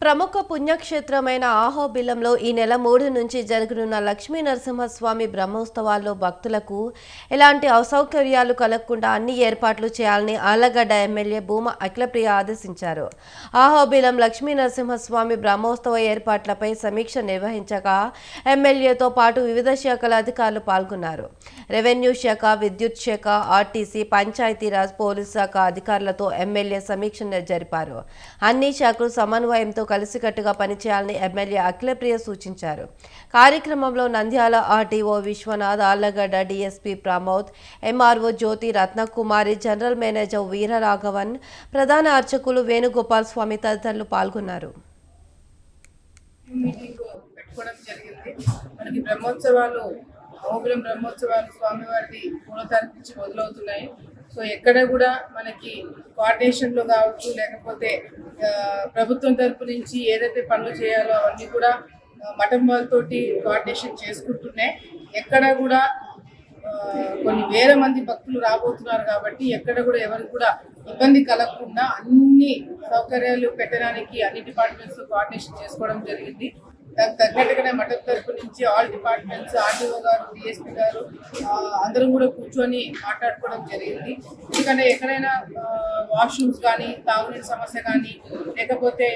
ప్రముఖ పుణ్యక్షేత్రమైన ఆహోబిలంలో ఈ నెల మూడు నుంచి జరగనున్న లక్ష్మీ నరసింహస్వామి బ్రహ్మోత్సవాల్లో భక్తులకు ఎలాంటి అసౌకర్యాలు కలగకుండా అన్ని ఏర్పాట్లు చేయాలని ఆలగడ్డ ఎమ్మెల్యే భూమ అఖిలప్రియ ఆదేశించారు. ఆహోబిలం లక్ష్మీ నరసింహస్వామి బ్రహ్మోత్సవ ఏర్పాట్లపై సమీక్ష నిర్వహించగా ఎమ్మెల్యేతో పాటు వివిధ శాఖల అధికారులు పాల్గొన్నారు. రెవెన్యూ శాఖ విద్యుత్ శాఖ ఆర్టీసీ పంచాయతీరాజ్ పోలీస్ శాఖ అధికారులతో ఎమ్మెల్యే సమీక్ష జరిపారు. అన్ని శాఖలు సమన్వయంతో కలిసికట్టుగా పనిచేయాలని ఎమ్మెల్యే అఖిలప్రియ సూచించారు. కార్యక్రమంలో Nandyal RTO Vishwanath Allagadda DSP Pramod MRO Jyothi Ratnakumari general manager Veeraraghavan ప్రధాన అర్చకులు వేణుగోపాల్ స్వామి తదితరులు పాల్గొన్నారు. మీటింగ్ పెట్టుకోవడం జరిగింది. మనకి బ్రహ్మోత్సవాలు అహోబిలం బ్రహ్మోత్సవాలు స్వామివారి మూడో తారీఖు నుంచి మొదలవుతున్నాయి. సో ఎక్కడ కూడా మనకి కోఆర్డినేషన్లో కావచ్చు లేకపోతే ప్రభుత్వం తరపు నుంచి ఏదైతే పనులు చేయాలో అవన్నీ కూడా మఠం వాళ్ళతోటి కోఆర్డినేషన్ చేసుకుంటున్నాయి. ఎక్కడ కూడా కొన్ని వేల మంది భక్తులు రాబోతున్నారు కాబట్టి ఎక్కడ కూడా ఎవరికి కూడా ఇబ్బంది కలగకుండా అన్ని సౌకర్యాలు పెట్టడానికి అన్ని డిపార్ట్మెంట్స్ కోఆర్డినేషన్ చేసుకోవడం జరిగింది. దానికి తగ్గట్టుగానే మఠం తరపు నుంచి ఆల్ డిపార్ట్మెంట్స్ ఆర్టీఓ గారు డిఎస్పీ గారు ఆ, అందరం కూడా కూర్చొని మాట్లాడుకోవడం జరిగింది. ఎందుకంటే ఎక్కడైనా వాష్రూమ్స్ కానీ తాగునీటి సమస్య కానీ లేకపోతే